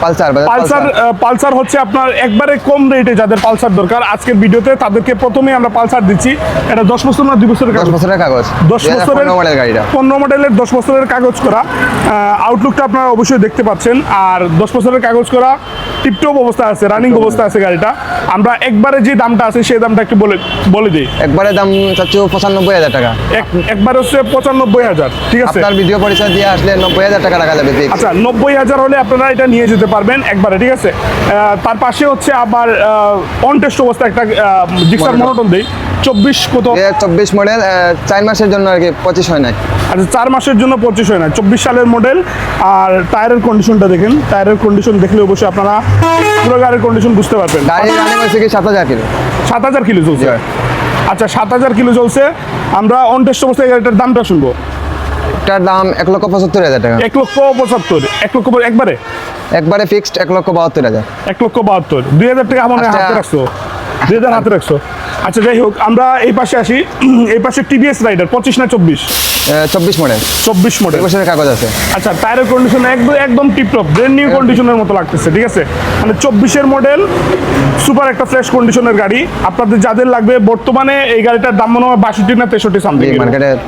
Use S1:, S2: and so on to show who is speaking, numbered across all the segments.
S1: Pulsar
S2: Pulsar Pulsar. হচ্ছে আপনার একবারে কম রেটে যাদের পালসার দরকার। আজকের ভিডিওতে তাদেরকে প্রথমেই আমরা পালসার দিচ্ছি। এটা দশ বছর না দুই বছরের কাগজ?
S1: বছরের কাগজ।
S2: দশ বছরের
S1: মডেল গাড়িটা।
S2: পনেরো মডেলের দশ বছরের কাগজ করা। আউটলুকটা আপনারা অবশ্যই দেখতে পাচ্ছেন। আর দশ বছরের কাগজ করা টিপটপ অবস্থা আছে রানিং অবস্থা আছে গাড়িটা। আমরা একবারে যে দামটা আছে সেই দামটা একটু বলে বলে দিই।
S1: একবারে দাম চাচ্ছি পঁচানব্বই হাজার টাকা।
S2: এক- একবার হচ্ছে পঁচানব্বই হাজার ঠিক আছে?
S1: আপনার ভিডিও পরিচয় দিয়ে আসলে নব্বই হাজার টাকা রাখা যাবে
S2: আচ্ছা নব্বই হাজার হলে আপনারা এটা নিয়ে যেতে পারবেন একবারে ঠিক আছে? তার পাশে হচ্ছে আবার অন টেস্ট অবস্থা একটা জিক্সার। মনোটন দেই। চব্বিশ কত?
S1: চব্বিশ মডেল চার মাসের জন্য আর কি পঁচিশ হয় নাই।
S2: আচ্ছা চার মাসের জন্য পঁচিশ হয় না চব্বিশ সালের মডেল আর টায়ারের কন্ডিশনটা দেখেন। টায়ারের কন্ডিশন দেখলে অবশ্যই আপনারা পুরো গাড়ির কন্ডিশন বুঝতে পারবেন।
S1: গাড়ি রানিং হয়েছে কি সাত হাজার কিলো?
S2: সাত হাজার কিলো চলছে। আচ্ছা সাত হাজার কিলো চলছে। আমরা অন টেস্ট অবস্থায় গাড়িটার দামটা শুনব।
S1: এটার দাম এক লক্ষ পঁচাত্তর হাজার টাকা।
S2: এক লক্ষ পঁচাত্তর এক লক্ষ একবারে?
S1: একবারে ফিক্সড এক লক্ষ বাহাত্তর হাজার।
S2: এক লক্ষ বাহাত্তর দুই হাজার টাকা আমার
S1: আচ্ছা।
S2: হাতে রাখছো দুই হাজার হাতে রাখছো। আচ্ছা যাই হোক আমরা এই পাশে আসি এই পাশে টিভিএস রাইডার পঁচিশ না চব্বিশ?
S1: চব্বিশ মডেল
S2: চব্বিশ মডেল
S1: বছরের কাগজ আছে।
S2: আচ্ছা টায়ারের কন্ডিশন একদম একদম টিপটপ ব্র্যান্ড নিউ কন্ডিশনের মতো লাগতেছে ঠিক আছে? মানে চব্বিশের মডেল সুপার একটা ফ্রেশ কন্ডিশনের গাড়ি। আপনাদের যাদের লাগবে বর্তমানে এই গাড়িটার দাম মনে হয় বাষট্টি না তেষট্টি সামথিং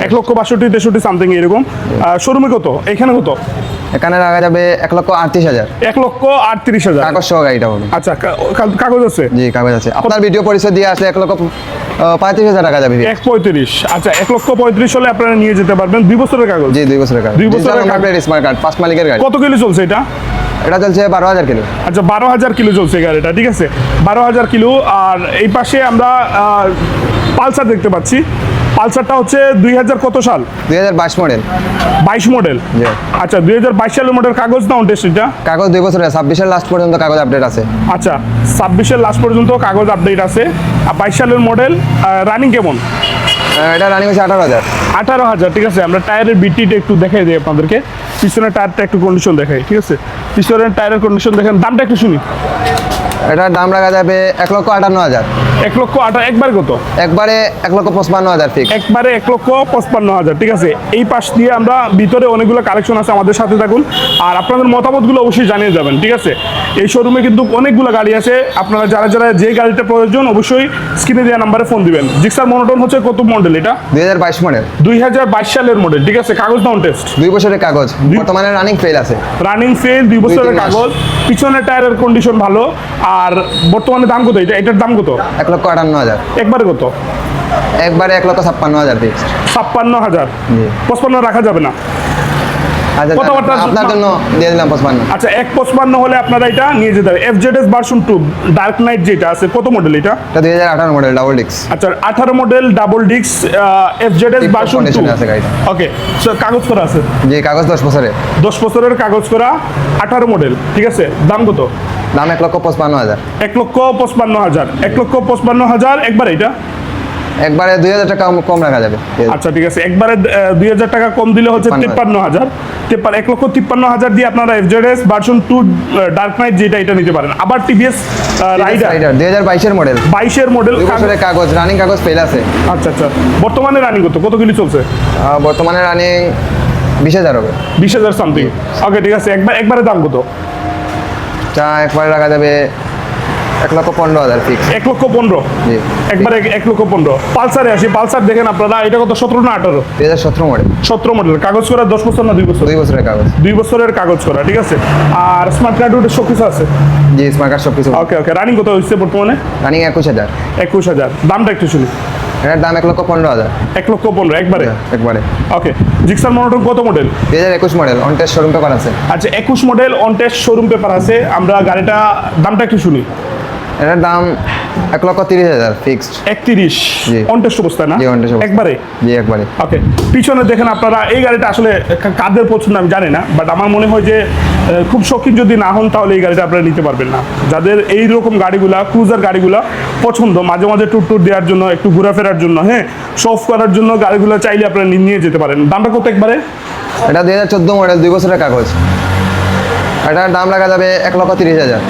S2: এক লক্ষ বাষট্টি তেষট্টি সামথিং এরকম। শোরুমে কত? এখানে কত?
S1: এখানে রাখা যাবে এক লক্ষ আটত্রিশ হাজার।
S2: এক লক্ষ আটত্রিশ হাজার।
S1: কাগজ সহ গাড়িটা হবে।
S2: আচ্ছা কাগজ আছে?
S1: জি কাগজ আছে। আপনার ভিডিও পরিচয় দিয়ে আসলে এক লক্ষ পঁয়ত্রিশ হাজার টাকা যাবে।
S2: এক পঁয়ত্রিশ। আচ্ছা এক লক্ষ পঁয়ত্রিশ হলে আপনারা নিয়ে যেতে পারবেন। দুই বছরের কাগজ।
S1: জি দুই বছরের কাগজ।
S2: দুই বছরের কাগজ।
S1: স্মার্ট কার্ড পাঁচ মালিকের গাড়ি।
S2: কত কিলো চলছে এটা?
S1: এটা চলছে বারো হাজার কিলো।
S2: আচ্ছা বারো হাজার কিলো চলছে গাড়িটা ঠিক আছে? বারো হাজার কিলো আর এই পাশে আমরা পালসার দেখতে পাচ্ছি। পালসারটা হচ্ছে দুই হাজার কত সাল?
S1: দুই হাজার বাইশ মডেল
S2: বাইশ মডেল আচ্ছা দুই হাজার বাইশ সালের মডেল কাগজ না টেস্ট
S1: কাগজ দুই বছরের ছাব্বিশের লাস্ট পর্যন্ত কাগজ আপডেট আছে।
S2: আচ্ছা ছাব্বিশের লাস্ট পর্যন্ত কাগজ আপডেট আছে। আর বাইশ সালের মডেল রানিং কেমন?
S1: এটা রানিং হচ্ছে আঠারো হাজার।
S2: আঠারো হাজার ঠিক আছে? আমরা টায়ারের বিটিটা একটু দেখাই দিই আপনাদেরকে। পিছনের টায়ারটা একটু কন্ডিশন দেখাই ঠিক আছে? পিছনের টায়ারের কন্ডিশন দেখেন দামটা একটু শুনি।
S1: এটার দাম রাখা যাবে এক লক্ষ আটান্ন হাজার।
S2: এক লক্ষ আঠা একবার কত?
S1: একবারে এক লক্ষ পঁচপান্ন হাজার ফিক্স
S2: একবারে এক লক্ষ পঁচপান্ন হাজার ঠিক আছে? এই পাশ দিয়ে আমরা ভিতরে অনেকগুলো কালেকশন আছে আমাদের সাথে থাকুন। আর আপনাদের মতামতগুলো অবশ্যই জানিয়ে যাবেন ঠিক আছে? এই শোরুমে কিন্তু অনেকগুলো গাড়ি আছে। আপনারা যারা যারা যে গাড়িটা প্রয়োজন অবশ্যই স্ক্রিনে দেওয়া নাম্বারে ফোন দিবেন। জিক্সার মনোটন হচ্ছে কত মডেল এটা?
S1: দুই হাজার বাইশ মডেল।
S2: দুই হাজার বাইশ সালের মডেল ঠিক আছে? কাগজ ডাউন টেস্ট
S1: দুই বছরের কাগজ। বর্তমানে রানিং ফেল আছে।
S2: রানিং ফেল দুই বছরের কাগজ। পিছনের টায়ারের কন্ডিশন ভালো। আর বর্তমানে দাম কত এটা? এটার দাম কত?
S1: এক লক্ষ আটান্ন হাজার।
S2: একবারে কত?
S1: একবারে এক লক্ষ ছাপ্পান্ন হাজার ফিক্সড
S2: ছাপ্পান্ন হাজার।
S1: জি।
S2: পঁচপান্ন রাখা যাবে না। কথাবার্তা-
S1: আপনার জন্য দিয়ে দিলাম পঁচপান্ন।
S2: আচ্ছা এক পঁচপান্ন হলে আপনারা এটা নিয়ে যেতে হবে F Z S version two dark knight যেটা আছে কত মডেল এটা?
S1: এটা দুই হাজার আঠারো মডেল ডাবল ডিক্স
S2: আচ্ছা আঠারো মডেল ডাবল ডিক্স F Z S version two
S1: আছে গাড়িটা।
S2: ওকে কাগজ করা আছে?
S1: যে কাগজ দশ বছরের।
S2: দশ বছরের কাগজ করা আঠারো মডেল ঠিক আছে? দাম কত?
S1: দাম এক লক্ষ পঁচপান্ন হাজার।
S2: এক লক্ষ পঁচপান্ন হাজার। এক লক্ষ পঁচপান্ন হাজার একবার এটা।
S1: একবারে দুই হাজার টাকা কম রাখা যাবে।
S2: আচ্ছা ঠিক আছে। একবারে দুই হাজার টাকা কম দিলে হচ্ছে
S1: তিপ্পান্ন
S2: হাজার। তিপ্পান্ন এক লক্ষ তিপ্পান্ন হাজার দিয়ে আপনারা F Z S version two dark knight যেটা এটা নিতে পারেন। আবার টিভিএস রাইডার
S1: দুই হাজার বাইশের মডেল
S2: বাইশের মডেল
S1: কাগজ। রানিং কাগজ ফেল আছে।
S2: আচ্ছা আচ্ছা। বর্তমানে রানিং কত? কত কিলো চলছে?
S1: বর্তমানে রানিং বিশ হাজার হবে।
S2: বিশ হাজার সামথিং ওকে ঠিক আছে। একবার একবারে দাম কত?
S1: চা একবারে রাখা যাবে এক লক্ষ পনেরো হাজার ফিক্স
S2: এক লক্ষ পনেরো? একবারে এক- এক লক্ষ পনেরো। পালসারে আসি পালসার দেখেন আপনারা এটা কত? সতেরো না আঠারো?
S1: দুই হাজার সতেরো মডেল
S2: সতেরো মডেল কাগজ করা দশ বছর না দুই বছর?
S1: দুই বছরের কাগজ।
S2: দুই বছরের কাগজ করা ঠিক আছে? আর স্মার্ট কার্ড ওটা সব কিছু আছে?
S1: জি স্মার্ট কার্ড সব কিছু
S2: ওকে ওকে। রানিং কত হচ্ছে বর্তমানে?
S1: রানিং একুশ হাজার।
S2: একুশ হাজার। দামটা একটু শুনি।
S1: এটার দাম এক লক্ষ পনেরো হাজার।
S2: এক লক্ষ পনেরো একবারে?
S1: একবারে।
S2: ওকে। জিক্সার মনোটন কত মডেল
S1: দুই হাজার একুশ মডেল শোরুম পেপার আছে।
S2: আচ্ছা একুশ মডেল শোরুম পেপার আছে। আমরা গাড়িটা দামটা একটু শুনি।
S1: এটার দাম এক লক্ষ তিরিশ হাজার ফিক্সড
S2: একত্রিশ।
S1: জি।
S2: অন টেস্ট অবস্থায় না। একবারে?
S1: জি একবারে।
S2: ওকে। পিছনে দেখেন আপনারা এই গাড়িটা আসলে কাদের পছন্দ আমি জানি না বাট আমার মনে হয় যে খুব শৌখিন যদি না হন তাহলে এই গাড়িটা আপনারা নিতে পারবেন না। যাদের এই রকম গাড়িগুলা ক্রুজার গাড়িগুলা পছন্দ মাঝে মাঝে ট্যুর ট্যুর দেওয়ার জন্য একটু ঘোরাফেরার জন্য হ্যাঁ শফ করার জন্য গাড়িগুলো চাইলে আপনারা নিয়ে যেতে পারেন। দামটা কত একবারে?
S1: এটা দুই হাজার চোদ্দ মডেল দুই বছরের কাগজ। এটার দাম রাখা যাবে এক লক্ষ তিরিশ হাজার।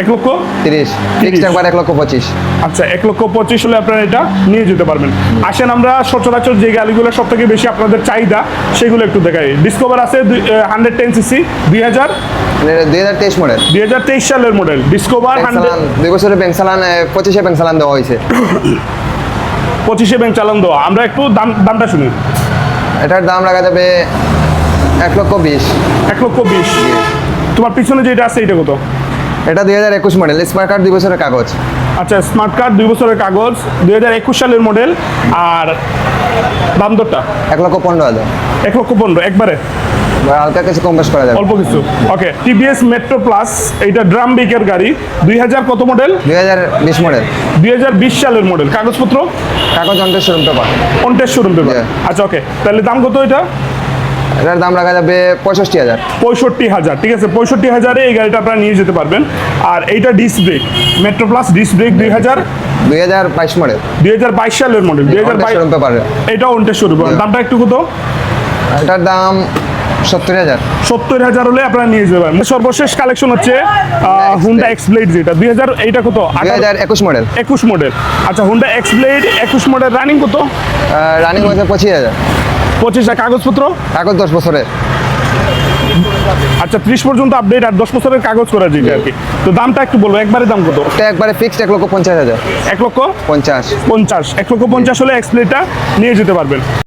S2: এক লক্ষ?
S1: তিরিশ। ফিক্সড একবার এক লক্ষ পঁচিশ।
S2: আচ্ছা এক লক্ষ পঁচিশ হলে আপনারা এটা নিয়ে যেতে পারবেন। আসেন আমরা সচরাচর যে গাড়িগুলো সব থেকে বেশি আপনাদের চাহিদা সেগুলো একটু দেখাই। ডিসকভার আছে হান্ড্রেড টেন সিসি দুই হাজার?
S1: দুই হাজার তেইশ মডেল
S2: দুই হাজার তেইশ সালের মডেল ডিসকভার হান্ড্রেড
S1: দুই বছরের পঁচিশে দেওয়া হয়েছে।
S2: পঁচিশে ব্যাংক চালান দেওয়া। আমরা একটু দাম দামটা শুনি।
S1: এটার দাম রাখা যাবে এক লক্ষ বিশ।
S2: এক লক্ষ বিশ। তোমার পিছনে যেটা আছে এটা কত?
S1: এটা দুই হাজার একুশ মডেল স্মার্ট কার্ড দুই বছরের কাগজ।
S2: আচ্ছা স্মার্ট কার্ড দুই বছরের কাগজ দুই হাজার একুশ সালের মডেল আর দাম দরটা?
S1: এক লক্ষ পনেরো হাজার।
S2: এক লক্ষ পনেরো একবারে?
S1: হালকা কিছু কম বেশ করা যাবে।
S2: অল্প কিছু। ওকে টিভিএস মেট্রো প্লাস এইটা ড্রাম বিকের গাড়ি দুই হাজার কত মডেল
S1: দুই হাজার বিশ মডেল
S2: দুই হাজার বিশ সালের মডেল কাগজপত্র?
S1: কাগজ অন্টের showroom paper
S2: contest showroom paper আচ্ছা ওকে তাহলে দাম কত এটা?
S1: এটার দাম রাখা যাবে পঁয়ষট্টি হাজার।
S2: পঁয়ষট্টি হাজার ঠিক আছে পঁয়ষট্টি হাজারে এই গাড়িটা আপনারা নিয়ে যেতে পারবেন। আর এইটা disc brake Metro plus disc brake দুই হাজার।
S1: দুই হাজার বাইশ মডেল
S2: দুই হাজার বাইশ সালের মডেল দুই হাজার বাইশ এটা অন্টের শোরুম দামটা একটু কত?
S1: এটার দাম সত্তর হাজার।
S2: সত্তর হাজার হলে আপনারা নিয়ে যেতে পারেন সর্বশেষ কালেকশন হচ্ছে হুন্ডা এক্সপ্লেড যেটা। দুই হাজার এইটা কত?
S1: দুই হাজার একুশ মডেল
S2: একুশ মডেল আচ্ছা হুন্ডা এক্সপ্লেড একুশ মডেল রানিং কত?
S1: রানিং হয়েছে পঁচিশ হাজার।
S2: পঁচিশটা কাগজপত্র?
S1: কাগজ দশ বছরের।
S2: আচ্ছা ত্রিশ পর্যন্ত আপডেট আর দশ বছরের কাগজ করা যেটা আর কি। তো দামটা একটু বলব একবারে দাম কত?
S1: এটা একবারে ফিক্সড এক লক্ষ পঞ্চাশ হাজার।
S2: এক লক্ষ
S1: পঞ্চাশ।
S2: পঞ্চাশ। এক লক্ষ পঞ্চাশ হলে এক্সপ্লেটটা নিয়ে যেতে পারবেন।